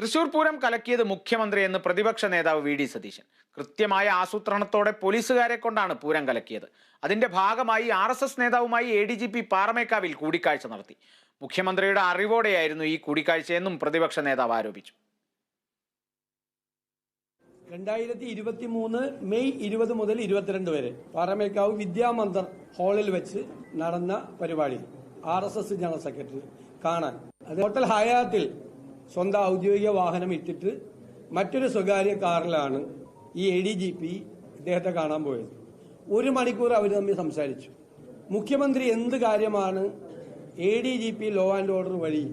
തൃശൂർ പൂരം കലക്കിയത് മുഖ്യമന്ത്രി എന്ന് പ്രതിപക്ഷ നേതാവ് വി ഡി സതീശൻ. കൃത്യമായ ആസൂത്രണത്തോടെ പോലീസുകാരെ കൊണ്ടാണ് പൂരം കലക്കിയത്. അതിന്റെ ഭാഗമായി ആർ എസ് എസ് നേതാവുമായി എ ഡി ജി പി പാറമേക്കാവിൽ കൂടിക്കാഴ്ച നടത്തി. മുഖ്യമന്ത്രിയുടെ അറിവോടെയായിരുന്നു ഈ കൂടിക്കാഴ്ചയെന്നും പ്രതിപക്ഷ നേതാവ് ആരോപിച്ചു. രണ്ടായിരത്തി ഇരുപത്തി മൂന്ന് മെയ് ഇരുപത് മുതൽ ഇരുപത്തിരണ്ട് വരെ പാറമേക്കാവ് വിദ്യാമന്ദർ ഹാളിൽ വെച്ച് നടന്ന പരിപാടി R S S general secretary കാണാൻ. ഹോട്ടൽ ഹയാത്തിൽ സ്വന്തം ഔദ്യോഗിക വാഹനം ഇട്ടിട്ട് മറ്റൊരു സ്വകാര്യ കാറിലാണ് ഈ എ ഡി ജി പി ഇദ്ദേഹത്തെ കാണാൻ പോയത്. ഒരു മണിക്കൂർ അവർ തമ്മിൽ സംസാരിച്ചു. മുഖ്യമന്ത്രി എന്ത് കാര്യമാണ് A D G P law and order വഴി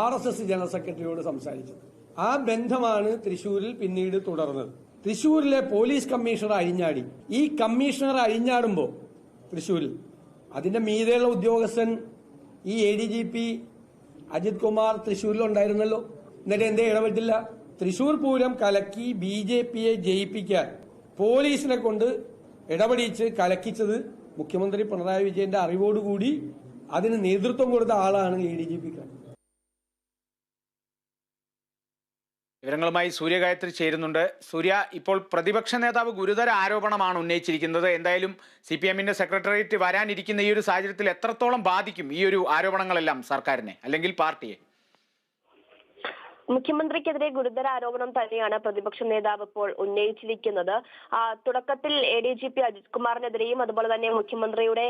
ആർ എസ് എസ് ജനറൽ സെക്രട്ടറിയോട് സംസാരിച്ചത്? ആ ബന്ധമാണ് തൃശൂരിൽ പിന്നീട് തുടർന്നത്. തൃശൂരിലെ പോലീസ് കമ്മീഷണർ അഴിഞ്ഞാടി. ഈ കമ്മീഷണർ അഴിഞ്ഞാടുമ്പോൾ തൃശൂരിൽ അതിന്റെ മീതെയുള്ള ഉദ്യോഗസ്ഥൻ ഈ A D G P Ajith Kumar തൃശൂരിലുണ്ടായിരുന്നല്ലോ എന്നിട്ട് എന്തേ ഇടപെട്ടില്ല? തൃശൂർ പൂരം കലക്കി ബി ജെ പിയെ ജയിപ്പിക്കാൻ പോലീസിനെ കൊണ്ട് ഇടപെടിച്ച് കലക്കിച്ചത് മുഖ്യമന്ത്രി പിണറായി വിജയന്റെ അറിവോടുകൂടി അതിന് നേതൃത്വം കൊടുത്ത ആളാണ് എ ഡി ജി പി വിവരങ്ങളുമായി സൂര്യഗായത്രി ചേരുന്നുണ്ട്. സൂര്യ ഇപ്പോൾ പ്രതിപക്ഷ നേതാവ് ഗുരുതര ആരോപണമാണ് ഉന്നയിച്ചിരിക്കുന്നത്. എന്തായാലും സി പി എമ്മിന്റെ സെക്രട്ടേറിയറ്റ് വരാനിരിക്കുന്ന ഈ ഒരു സാഹചര്യത്തിൽ എത്രത്തോളം ബാധിക്കും ഈ ഒരു ആരോപണങ്ങളെല്ലാം സർക്കാരിനെ അല്ലെങ്കിൽ പാർട്ടിയെ? മുഖ്യമന്ത്രിക്കെതിരെ ഗുരുതര ആരോപണം തന്നെയാണ് പ്രതിപക്ഷ നേതാവ് ഇപ്പോൾ ഉന്നയിച്ചിരിക്കുന്നത്. തുടക്കത്തിൽ A D G P Ajith കുമാറിനെതിരെയും അതുപോലെ തന്നെ മുഖ്യമന്ത്രിയുടെ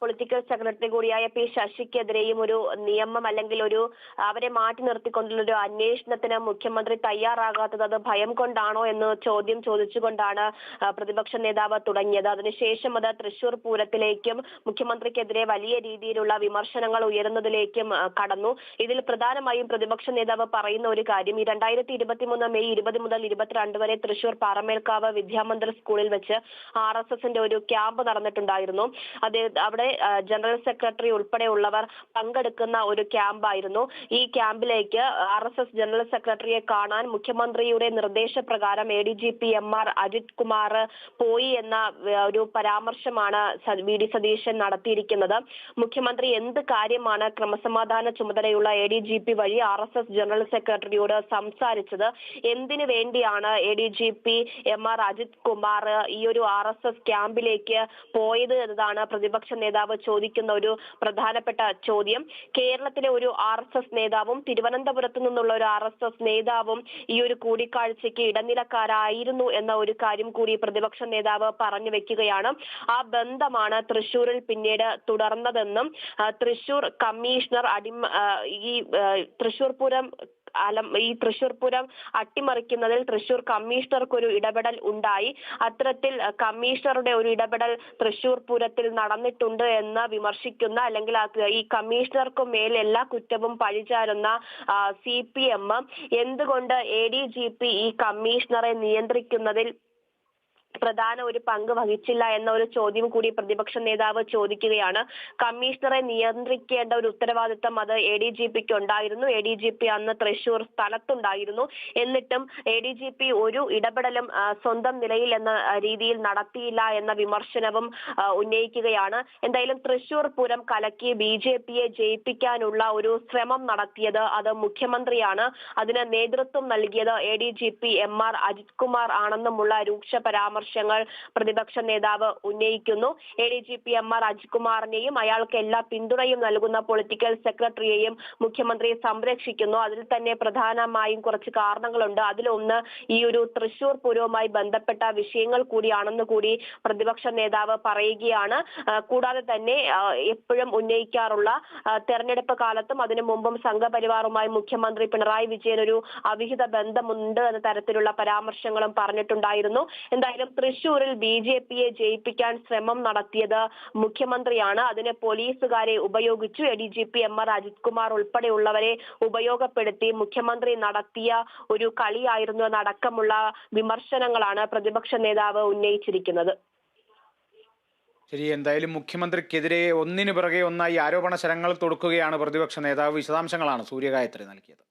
പൊളിറ്റിക്കൽ സെക്രട്ടറി കൂടിയായ പി ശശിക്കെതിരെയും ഒരു നിയമം അല്ലെങ്കിൽ ഒരു അവരെ മാറ്റി നിർത്തിക്കൊണ്ടുള്ള ഒരു അന്വേഷണത്തിന് മുഖ്യമന്ത്രി തയ്യാറാകാത്തത് അത് ഭയം കൊണ്ടാണോ എന്ന് ചോദ്യം ചോദിച്ചുകൊണ്ടാണ് പ്രതിപക്ഷ നേതാവ് തുടങ്ങിയത്. അതിനുശേഷം അത് തൃശൂർ പൂരത്തിലേക്കും മുഖ്യമന്ത്രിക്കെതിരെ വലിയ രീതിയിലുള്ള വിമർശനങ്ങൾ ഉയരുന്നതിലേക്കും കടന്നു. ഇതിൽ പ്രധാനമായും പ്രതിപക്ഷ നേതാവ് പറയുന്ന ഒരു കാര്യം. ഈ രണ്ടായിരത്തി ഇരുപത്തി മൂന്ന് മെയ് ഇരുപത് മുതൽ ഇരുപത്തിരണ്ട് വരെ തൃശൂർ പാറമേൽക്കാവ് വിദ്യാമന്ദിർ സ്കൂളിൽ വെച്ച് ആർ എസ് എസിന്റെ ഒരു ക്യാമ്പ് നടന്നിട്ടുണ്ടായിരുന്നു. അത് അവിടെ ജനറൽ സെക്രട്ടറി ഉൾപ്പെടെയുള്ളവർ പങ്കെടുക്കുന്ന ഒരു ക്യാമ്പായിരുന്നു. ഈ ക്യാമ്പിലേക്ക് ആർ എസ് എസ് ജനറൽ സെക്രട്ടറിയെ കാണാൻ മുഖ്യമന്ത്രിയുടെ നിർദ്ദേശപ്രകാരം A D G P M R Ajith Kumar പോയി എന്ന ഒരു പരാമർശമാണ് വി ഡി സതീശൻ നടത്തിയിരിക്കുന്നത്. മുഖ്യമന്ത്രി എന്ത് കാര്യമാണ് ക്രമസമാധാന ചുമതലയുള്ള എ ഡി ജി പി വഴി ആർ എസ് എസ് ജനറൽ സെക്രട്ടറിയോട് സംസാരിച്ചത് എന്തിനു വേണ്ടിയാണ് A D G P M R Ajith Kumar ഈ ഒരു ആർ എസ് എസ് ക്യാമ്പിലേക്ക് പോയത് എന്നതാണ് പ്രതിപക്ഷ നേതാവ് ചോദിക്കുന്ന ഒരു പ്രധാനപ്പെട്ട ചോദ്യം. കേരളത്തിലെ ഒരു ആർ എസ് എസ് നേതാവും തിരുവനന്തപുരത്ത് നിന്നുള്ള ഒരു ആർ എസ് എസ് നേതാവും ഈ ഒരു കൂടിക്കാഴ്ചയ്ക്ക് ഇടനിലക്കാരായിരുന്നു എന്ന ഒരു കാര്യം കൂടി പ്രതിപക്ഷ നേതാവ് പറഞ്ഞു വെക്കുകയാണ്. ആ ബന്ധമാണ് തൃശൂരിൽ പിന്നീട് തുടർന്നതെന്നും തൃശൂർ കമ്മീഷണർ അടിമ ഈ തൃശൂർ പൂരം അലം ഈ തൃശൂർ പൂരം അട്ടിമറിക്കുന്നതിൽ തൃശൂർ കമ്മീഷണർക്ക് ഒരു ഇടപെടൽ ഉണ്ടായി. അത്തരത്തിൽ കമ്മീഷണറുടെ ഒരു ഇടപെടൽ തൃശൂർ പൂരത്തിൽ നടന്നിട്ടുണ്ട് എന്ന് വിമർശിക്കുന്ന അല്ലെങ്കിൽ ഈ കമ്മീഷണർക്ക് മേൽ എല്ലാ കുറ്റവും പഴിചാരുന്ന സി പി എം. എന്തുകൊണ്ട് എ ഡി ജി പി ഈ കമ്മീഷണറെ നിയന്ത്രിക്കുന്നതിൽ പ്രധാന ഒരു പങ്ക് വഹിച്ചില്ല എന്ന ഒരു ചോദ്യം കൂടി പ്രതിപക്ഷ നേതാവ് ചോദിക്കുകയാണ്. കമ്മീഷണറെ നിയന്ത്രിക്കേണ്ട ഒരു ഉത്തരവാദിത്തം അത് എ ഡി ജി പിക്ക് ഉണ്ടായിരുന്നു. എ ഡി ജി പി അന്ന് തൃശൂർ സ്ഥലത്തുണ്ടായിരുന്നു. എന്നിട്ടും എ ഡി ജി പി ഒരു ഇടപെടലും സ്വന്തം നിലയിൽ എന്ന രീതിയിൽ നടത്തിയില്ല എന്ന വിമർശനവും ഉന്നയിക്കുകയാണ്. എന്തായാലും തൃശൂർ പൂരം കലക്കി ബി ജെ പിയെ ജയിപ്പിക്കാനുള്ള ഒരു ശ്രമം നടത്തിയത് അത് മുഖ്യമന്ത്രിയാണ്. അതിന് നേതൃത്വം നൽകിയത് A D G P M R Ajith Kumar ആണെന്നുമുള്ള രൂക്ഷ പരാമർശങ്ങൾ പ്രതിപക്ഷ നേതാവ് ഉന്നയിക്കുന്നു. A D G P M R അജികുമാറിനെയും അയാൾക്ക് എല്ലാ പിന്തുണയും നൽകുന്ന പൊളിറ്റിക്കൽ സെക്രട്ടറിയെയും മുഖ്യമന്ത്രി സംരക്ഷിക്കുന്നു. അതിൽ തന്നെ പ്രധാനമായും കുറച്ച് കാരണങ്ങളുണ്ട്. അതിലൊന്ന് ഈ ഒരു തൃശൂർ പൂരവുമായി ബന്ധപ്പെട്ട വിഷയങ്ങൾ കൂടിയാണെന്ന് കൂടി പ്രതിപക്ഷ നേതാവ് പറയുകയാണ്. കൂടാതെ തന്നെ എപ്പോഴും ഉന്നയിക്കാറുള്ള തെരഞ്ഞെടുപ്പ് കാലത്തും അതിനു മുമ്പും സംഘപരിവാറുമായി മുഖ്യമന്ത്രി പിണറായി വിജയൻ ഒരു അവിഹിത ബന്ധമുണ്ട് എന്ന തരത്തിലുള്ള പരാമർശങ്ങളും പറഞ്ഞിട്ടുണ്ടായിരുന്നു. എന്തായാലും തൃശൂരിൽ ബി ജെ പിയെ ജയിപ്പിക്കാൻ ശ്രമം നടത്തിയത് മുഖ്യമന്ത്രിയാണ്. അതിന് പോലീസുകാരെ ഉപയോഗിച്ചു. A D G P M R Ajith Kumar ഉൾപ്പെടെയുള്ളവരെ ഉപയോഗപ്പെടുത്തി മുഖ്യമന്ത്രി നടത്തിയ ഒരു കളിയായിരുന്നു എന്നടക്കമുള്ള വിമർശനങ്ങളാണ് പ്രതിപക്ഷ നേതാവ് ഉന്നയിച്ചിരിക്കുന്നത്. ശരി എന്തായാലും മുഖ്യമന്ത്രിക്കെതിരെ ഒന്നിനു പിറകെ ഒന്നായി ആരോപണ ശരങ്ങൾ തൊടുക്കുകയാണ് പ്രതിപക്ഷ നേതാവ്. വിശദാംശങ്ങളാണ് സൂര്യഗായത്രി നൽകിയത്.